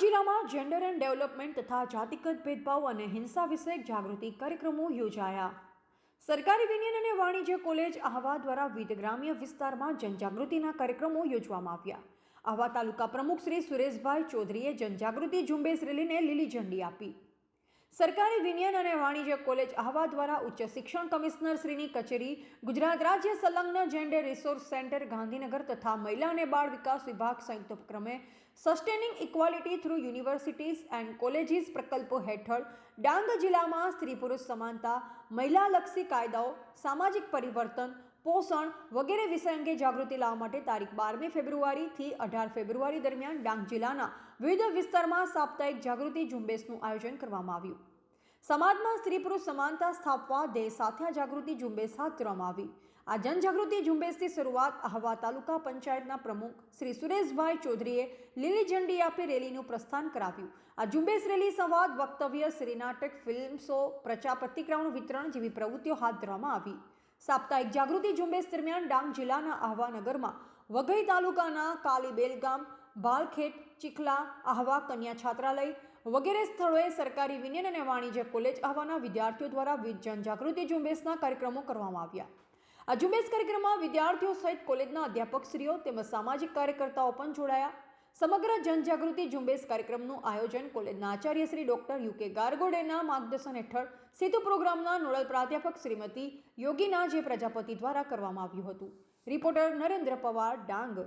જિલ્લામાં gender and development તથા જાતિગત ભેદભાવ અને હિંસા વિષયક જાગૃતિ કાર્યક્રમો યોજાયા. સરકારી વિજ્ઞાન અને વાણિજ્ય કોલેજ આહવા દ્વારા વિવિધ ગ્રામ્ય વિસ્તારમાં જનજાગૃતિના કાર્યક્રમો યોજવામાં આવ્યા. આહવા તાલુકા પ્રમુખ શ્રી સુરેશભાઈ ચૌધરીએ જનજાગૃતિ ઝુંબેશ રેલીને લીલી ઝંડી આપી. સરકારી વિજ્ઞાન અને વાણિજ્ય કોલેજ આહવા દ્વારા ઉચ્ચ શિક્ષણ કમિશનર શ્રીની કચેરી, ગુજરાત રાજ્ય સંલગ્ન જેન્ડર રિસોર્સ સેન્ટર, ગાંધીનગર તથા મહિલા અને બાળ વિકાસ વિભાગ સંયુક્ત ઉપક્રમે sustaining equality through universities and colleges પ્રકલ્પો હેઠળ ડાંગ જિલ્લામાં સ્ત્રી પુરુષ સમાનતા, મહિલાલક્ષી કાયદાઓ, સામાજિક પરિવર્તન પોષણ વગેરે વિષય અંગે જાગૃતિ લાવવા માટે તારીખ બારમી ફેબ્રુઆરીથી અઢાર ફેબ્રુઆરી દરમિયાન ડાંગ જિલ્લાના વિવિધ વિસ્તારમાં સાપ્તાહિક જાગૃતિ ઝુંબેશનું આયોજન કરવામાં આવ્યું. સમાજમાં સ્ત્રી પુરુષ સમાનતા સ્થાપવા, દેહ સાથે આ જાગૃતિ ઝુંબેશ હાથ ધરવામાં આવી. આ જનજાગૃતિ ઝુંબેશથી શરૂઆત આહવા તાલુકા પંચાયતના પ્રમુખ શ્રી સુરેશભાઈ ચૌધરીએ લીલી ઝંડી આપી રેલીનું પ્રસ્થાન કરાવ્યું. આ ઝુંબેશ રેલી સંવાદ વક્તવ્ય શ્રી નાટક ફિલ્મ શો પ્રચાર પ્રતિક્રિયાઓનું વિતરણ જેવી પ્રવૃત્તિઓ હાથ ધરવામાં આવી. સાપ્તાહિક જાગૃતિ ઝુંબેશ દરમિયાન ડાંગ જિલ્લાના આહવાનગરમાં વઘઈ તાલુકાના કાલીબેલ ગામ બાલખેત ચીખલા, આહવા, કન્યા છાત્રાલય વગેરે સ્થળોએ સરકારી વિજ્ઞાન અને વાણિજ્ય કોલેજ આહવાના વિદ્યાર્થીઓ દ્વારા જનજાગૃતિ ઝુંબેશના કાર્યક્રમો કરવામાં આવ્યા. આ ઝુંબેશ કાર્યક્રમમાં વિદ્યાર્થીઓ સહિત કોલેજના અધ્યાપકશ્રીઓ તેમજ સામાજિક કાર્યકર્તાઓ પણ જોડાયા. સમગ્ર જનજાગૃતિ ઝુંબેશ કાર્યક્રમનું આયોજન કોલેજના આચાર્ય શ્રી ડોક્ટર યુકે ગાર્ગોડેના માર્ગદર્શન હેઠળ સેતુ પ્રોગ્રામના નોડલ પ્રાધ્યાપક શ્રીમતી યોગીના જે પ્રજાપતિ દ્વારા કરવામાં આવ્યું હતું. રિપોર્ટર નરેન્દ્ર પવાર, ડાંગ.